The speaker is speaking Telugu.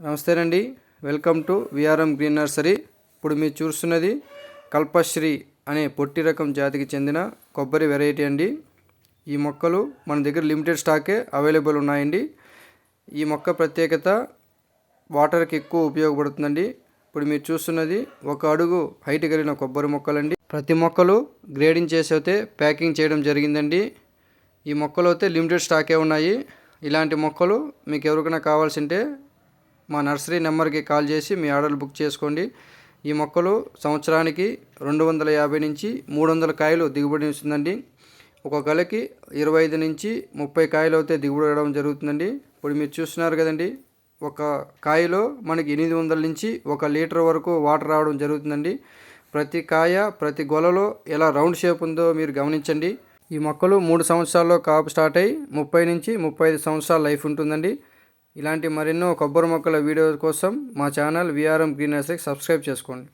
నమస్తేనండి. Welcome to VRM green nursery. ఇప్పుడు మీరు చూస్తున్నది కల్పశ్రీ అనే పొట్టి రకం జాతికి చెందిన కొబ్బరి వెరైటీ అండి. ఈ మొక్కలు మన దగ్గర లిమిటెడ్ స్టాకే అవైలబుల్ ఉన్నాయండి. ఈ మొక్క ప్రత్యేకత వాటర్కి ఎక్కువ ఉపయోగపడుతుందండి. ఇప్పుడు మీరు చూస్తున్నది ఒక అడుగు హైట్ కలిగిన కొబ్బరి మొక్కలండి. ప్రతి మొక్కలు గ్రేడింగ్ చేసి అయితే ప్యాకింగ్ చేయడం జరిగిందండి. ఈ మొక్కలు అయితే లిమిటెడ్ స్టాకే ఉన్నాయి. ఇలాంటి మొక్కలు మీకు ఎవరికైనా కావాల్సింటే మా నర్సరీ నెంబర్కి కాల్ చేసి మీ ఆర్డర్ బుక్ చేసుకోండి. ఈ మొక్కలు సంవత్సరానికి రెండు వందల యాభై నుంచి మూడు వందల కాయలు దిగుబడి ఇస్తుందండి. ఒక గలకి ఇరవై ఐదు నుంచి ముప్పై కాయలు అయితే దిగుబడి రావడం జరుగుతుందండి. ఇప్పుడు మీరు చూస్తున్నారు కదండి ఒక కాయలో మనకి ఎనిమిది వందల నుంచి ఒక లీటర్ వరకు వాటర్ రావడం జరుగుతుందండి. ప్రతి కాయ ప్రతి గొలలో ఎలా రౌండ్ షేప్ ఉందో మీరు గమనించండి. ఈ మొక్కలు మూడు సంవత్సరాల్లో కాపు స్టార్ట్ అయ్యి ముప్పై నుంచి ముప్పై ఐదు సంవత్సరాల లైఫ్ ఉంటుందండి. ఇలాంటి మరెన్నో కొబ్బరి మొక్కల వీడియో కోసం మా ఛానల్ విఆర్ఎం గ్రీన్ సబ్స్క్రైబ్ చేసుకోండి.